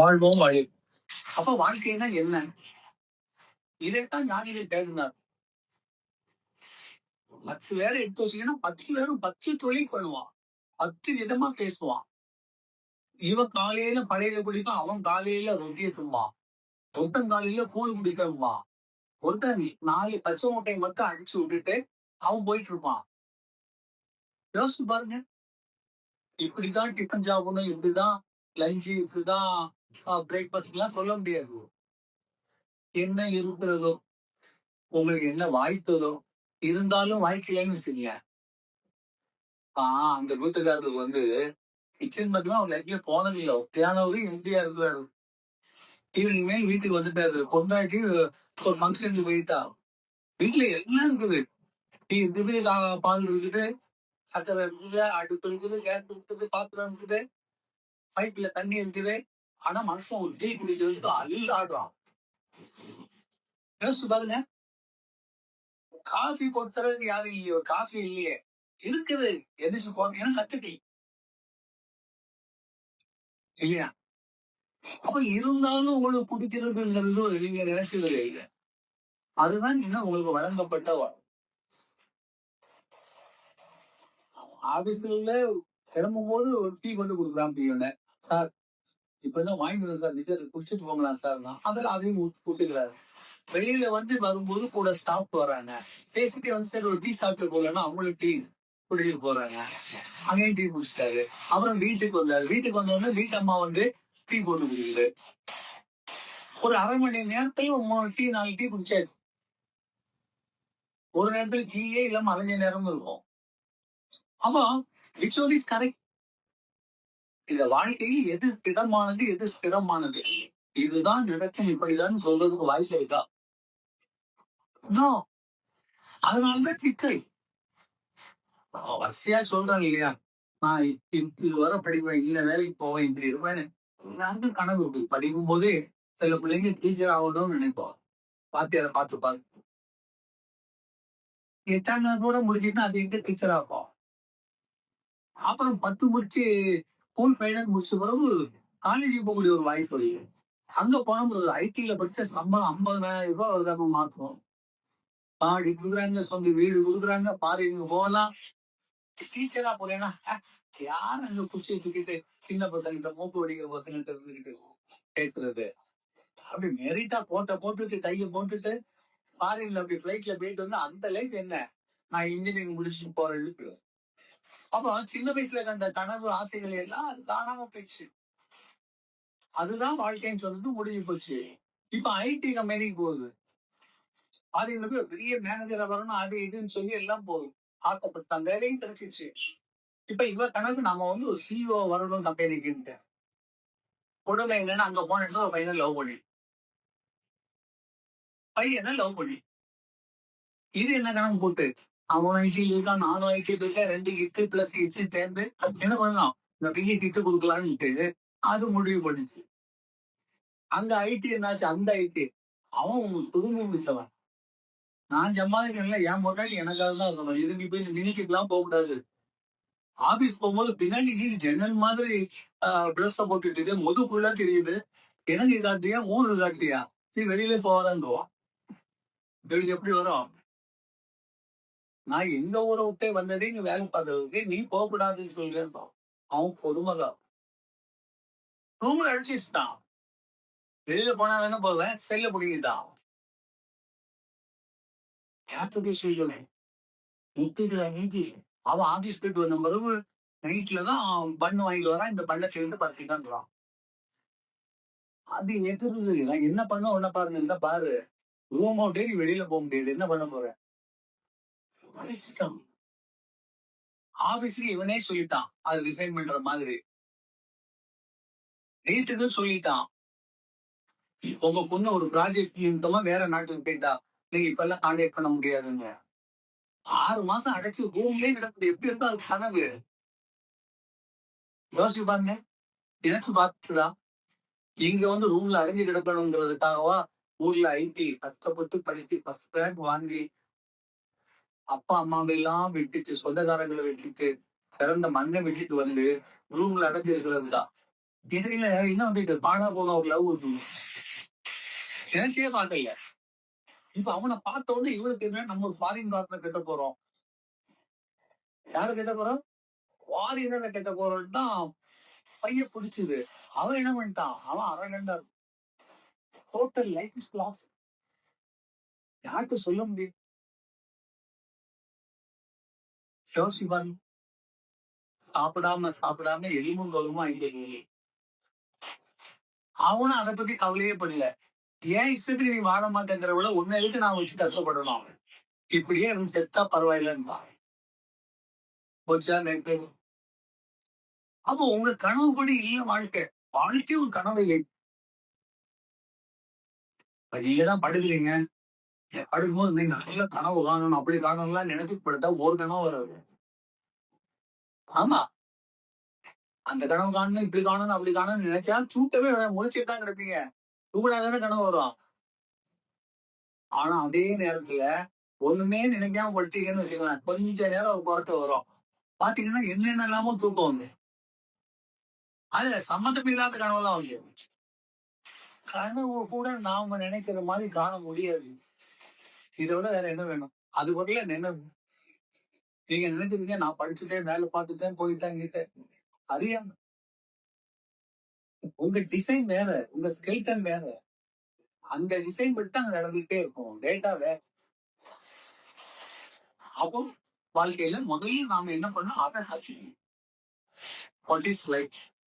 வாழ்வோம் வழி. அப்ப வாழ்க்கைன்னா என்ன? இதைத்தான் ஞானிகள் தேடினார் பத்து பேரை எடுத்து வச்சீங்கன்னா பத்து பேரும் பத்து தொழில் பண்ணுவான். பத்து விதமா பேசுவான். இவன் காலையில பழைய குடிக்கும் அவன் காலையில ரொட்டியை தும்பான் ஒருத்தன் காலையில கூழ் குடிக்கணுமா ஒருத்தன் நாலு பச்சை மூட்டையை மட்டும் அடிச்சு விட்டுட்டு அவன் போயிட்டு இருப்பான். யோசிச்சு பாருங்க. இப்படிதான் டிஃபன் சாப்பிடணும் இப்படிதான் லஞ்சு இப்படிதான் பிரேக்ஃபாஸ்ட் எல்லாம் சொல்ல முடியாது. என்ன இருக்கிறதோ உங்களுக்கு என்ன வாய்த்ததோ இருந்தாலும் வாய்க்கலன்னு வச்சுக்கீங்க. ஆஹ் அந்த கூத்துக்காரருக்கு வந்து கிச்சன் மட்டும் அவங்க எங்கேயும் போனது இல்லை. பியானோவே இந்தியா இருந்தாரு. ஈவினிங் மேல் வீட்டுக்கு வந்துட்டாரு. பொண்டாட்டி ஒரு ஃபங்க்ஷனுக்கு போயிட்டா. வீட்டுல எல்லாம் இருக்குது. டீ இந்த கா- பால் இருக்குது சக்கரை இருக்குது அடுப்பு இருக்குது கேஸ் இருக்குது பாத்திரம் இருக்குது பைப்ல தண்ணி இருக்குது. ஆனா மனுஷன் ஒரு டீ குடிக்கிறதுக்கு அல்லாடுறான் யோசிச்சு பாருங்க காஃபி கொடுத்துறதுக்கு யாரும் இல்லையோ காஃபி இல்லையே இருக்குது எதிர்த்து போங்க ஏன்னா கத்துக்கி இல்லையா அப்ப இருந்தாலும் உங்களுக்கு குடிக்கிறதுங்கிறது ஒரு நீங்க நினைச்சது இல்லை அதுதான் இன்னும் உங்களுக்கு வழங்கப்பட்ட ஆபீஸ்ல கிளம்பும் போது ஒரு டீ கொண்டு கொடுக்குறான் பியூன சார் இப்ப என்ன வாங்கிடுறேன் சார் நிஜர் குடிச்சிட்டு போங்களா சார்? அதில் அதையும் கூட்டுக்கிறாரு வெளியில வந்து வரும்போது கூட ஸ்டாப் வராங்க. பேசிட்டு வந்து சரி ஒரு டீ சாப்பிட்டு போகலன்னா அவங்களும் டீ குடிக்கிட்டு போறாங்க. அங்கேயும் டீ குடிச்சிட்டாரு. அப்புறம் வீட்டுக்கு வந்தாரு. வீட்டுக்கு வந்தோடனே வீட்டு அம்மா வந்து டீ போட்டு குடிக்குது. ஒரு அரை மணி நேரத்துல மூணு டீ நாலு டீ குடிச்சாச்சு. ஒரு நேரத்துல டீயே இல்லாம அரைஞ்ச நேரம் இருக்கும். ஆமா விச் ஒன் இஸ் கரெக்ட் இந்த வாழ்க்கையில் எது திடமானது எது ஸ்திரமானது? இதுதான் நடக்கும் இப்படிதான் சொல்றதுக்கு வாய்ப்பு இருக்கா? அதனாலதான் சிக்கல். வரிசையா சொல்றாங்க இல்லையா? நான் இது வர படிப்பேன் இல்ல வேலைக்கு போவேன் இப்படி இருப்பேன்னு. எல்லாருக்கும் கனவு படிக்கும் போதே சில பிள்ளைங்க டீச்சர் ஆகணும்னு நினைப்போம். பாத்தியார பார்த்து பாரு. எட்டாம் கிளாஸ் கூட முடிச்சுட்டு அது எங்க டீச்சர் ஆகும் அப்புறம் பத்து முடிச்சு ஸ்கூல் ஃபைனல் முடிச்ச பிறகு காலேஜ் போகக்கூடிய ஒரு வாய்ப்பு இருக்கு. அங்க போனா ஒரு ஐடில படிச்ச சம்பளம் ஐம்பதாயிரம் ரூபாய் வருதாம மாத்தணும் பாடி கொடுக்குறாங்க சொந்த வீடு கொடுக்குறாங்க பாரு இங்க போகலாம். டீச்சரா போறேன்னா யார் அங்க குச்சி தூக்கிட்டு சின்ன பசங்கிட்ட மூப்பு வடிக்கிற பசங்கள்ட்ட இருந்துகிட்டு பேசுறது? அப்படி மெரிட்டா போட்ட போட்டுட்டு கையை போட்டுட்டு ஃபாரின்ல அப்படி ஃபிளைட்ல போயிட்டு வந்து அந்த லைஃப் என்ன? நான் இன்ஜினியரிங் முடிச்சுட்டு போற இருக்கு அப்போ சின்ன வயசுல கண்ட கனவு ஆசைகள் எல்லாம் அது காணாம போயிடுச்சு. அதுதான் வாழ்க்கைன்னு சொல்லிட்டு முடிஞ்சு போச்சு. இப்ப ஐடி கம்பெனிக்கு போகுது. அவங்களுக்கு பெரிய மேனேஜரா வரணும் அது இதுன்னு சொல்லி எல்லாம் போகுது. ஆக்கப்பட்டாங்க வேலையும் கிடைச்சிச்சு. இப்ப இவ கணக்கு நாம வந்து ஒரு சிஓ வரணும் கம்பெனிக்குன்ட்டு கொடுமை என்னன்னா அங்க போனேன்னா ஒரு பையனை லவ் பண்ணி. பையனை லவ் பண்ணி. இது என்ன கணக்கு போட்டு? அவனுக்கு இதுதான் இருக்கான் நானும் ஐடி இருக்கேன் ரெண்டு இட்டு பிளஸ் இட்டு சேர்ந்து என்ன பண்ணலாம்? இந்த பெரிய கிட்டு கொடுக்கலான்ட்டு அது முடிவு பண்ணுச்சு. அங்க ஐடி என்னாச்சு? அந்த ஐடி அவன் குடும்பம் விட்டவன் நான் சம்பாதிக்கிறேன்ல என் முன்னாடி எனக்காக தான் இருக்கணும். இதுக்கு போய் மினிக்கிட்டுலாம் போக கூடாது ஆபீஸ் போகும்போது பின்னாடி நீ ஜன்னல் மாதிரி ட்ரெஸ் போட்டுட்டு முதுகுள்ள தெரியுது. எனக்கு காட்டியா ஊரு காட்டியா நீ வெளியில போவாதான்டுவான் இது எப்படி வரும்? நான் எங்க ஊரை விட்டே வந்ததே இங்க வேலை பார்த்ததுக்கு நீ போகக்கூடாதுன்னு சொல்றேன் அவன் பொதுமகன். ரூம்ல அடிச்சிட்டான் வெளியில போனா என்ன போவேன்? செல்ல பிடிக்கிட்டான் யார்கிட்ட சொல்லுவேன் முத்துட்டு நீட்டி அவன் ஆபீஸ் போயிட்டு வந்த பிறகு நைட்ல தான் பண்ணு வாங்கிட்டு வரான் இந்த பண்ணை சேர்ந்து பறக்கிட்டான்றான் அது எதிர்த்து நான் என்ன பண்ண உன்ன பாருங்க இந்த பாரு. ரூம் அவுட்டே நீ வெளியில போக முடியாது. என்ன பண்ண போற? பரிசுத்தம் ஆபீஸ்ல இவனே சொல்லிட்டான். அது ரிசைன் பண்ற மாதிரி. நேற்றுக்கும் சொல்லிட்டான். உங்க பொண்ணு ஒரு ப்ராஜெக்ட் நிமித்தமா வேற நாட்டுக்கு போயிட்டா. நீங்க இப்ப எல்லாம் கான்டாக்ட் பண்ண முடியாதுங்க. ஆறு மாசம் அடைச்சு ரூம்லயே நடக்குது. எப்படி இருந்தா அது கனவு? யோசிச்சு பாருங்க. நினைச்சு பார்த்துடா. இங்க வந்து ரூம்ல அடைஞ்சு கிடக்கணுங்கிறதுக்காகவா ஊர்ல ஐடி கஷ்டப்பட்டு படிச்சு ஃபர்ஸ்ட் ரேங்க் வாங்கி அப்பா அம்மாவை எல்லாம் விட்டுட்டு சொந்தக்காரங்களை விட்டுட்டு சிறந்த மண்ணை விட்டுட்டு வந்து ரூம்ல அடைஞ்சு இருக்கிறது தான் என்ன வந்துட்டு பாடா போதும் ஒரு லவ் இருக்கு நினைச்சே பார்க்கல இப்ப அவனை பார்த்த உடனே இவனுக்கு என்ன நம்ம ஃபாரின் கார்டனை கெட்ட போறோம். யாரு கெட்ட போறோம்? ஃபாரினரை கெட்ட போறோம்னு தான் பைய பிடிச்சது. அவன் என்ன பண்ணிட்டான்? அவன் அரகண்டா டோட்டல் லைஃப் இஸ் லாஸ் யாருக்கு சொல்ல முடியும்? யோசிப்பான் சாப்பிடாம சாப்பிடாம எலும்பும் தோலுமா ஆயிட்டே அவனும் அதை பத்தி கவலையே படல. ஏன் இஷ்டத்துக்கு நீ வாழ மாட்டேங்கிற விட உன்னை எழுத்து நான் வச்சு கஷ்டப்படணும்? இப்படியே அவன் செத்தா பரவாயில்லன்னு போச்சா நேற்று அப்போ உங்க கனவு படி இல்ல வாழ்க்கை. வாழ்க்கை உங்க கனவு இல்லை. நீங்க தான் படுக்கிறீங்க. அடுக்கும்போது நீ நல்ல கனவு காணணும். அப்படி காணணும்லாம் நினைச்சு படுத்தா ஒரு கனவு வராது. ஆமா. அந்த கனவு காணணும் இப்படி காணணும் அப்படி காணணும்னு நினைச்சா தூக்கவே முடிச்சுட்டு தான் கிடைப்பீங்க. தூங்கினா தானே கனவு வரும். ஆனா அதே நேரத்துல ஒண்ணுமே நினைக்காம படுத்தீங்கன்னு வச்சுக்கலாம் கொஞ்ச நேரம் ஒரு குறத்தை வரும். பாத்தீங்கன்னா என்னென்ன இல்லாம தூக்கம் வந்து? அது சம்மந்தம் இல்லாத கனவுலாம் வந்து. கனவு கூட நாம நினைக்கிற மாதிரி காண முடியாது. இதை விட வேற என்ன வேணும்? அது வரல நினைவு. நீங்க நினைச்சிருக்கீங்க நான் படிச்சுட்டேன் வேலை பார்த்துட்டேன் போயிட்டேன் கிட்ட அறியாம. உங்க டிசைன் வேற உங்க ஸ்கெல்டன் வேற. அந்த டிசைன் மட்டும் அங்க நடந்துகிட்டே இருக்கும். டேட்டா வேற அப்போ வாழ்க்கையில முதல்ல நாம என்ன பண்ணோம் அதை வாட் இஸ் லைஃப்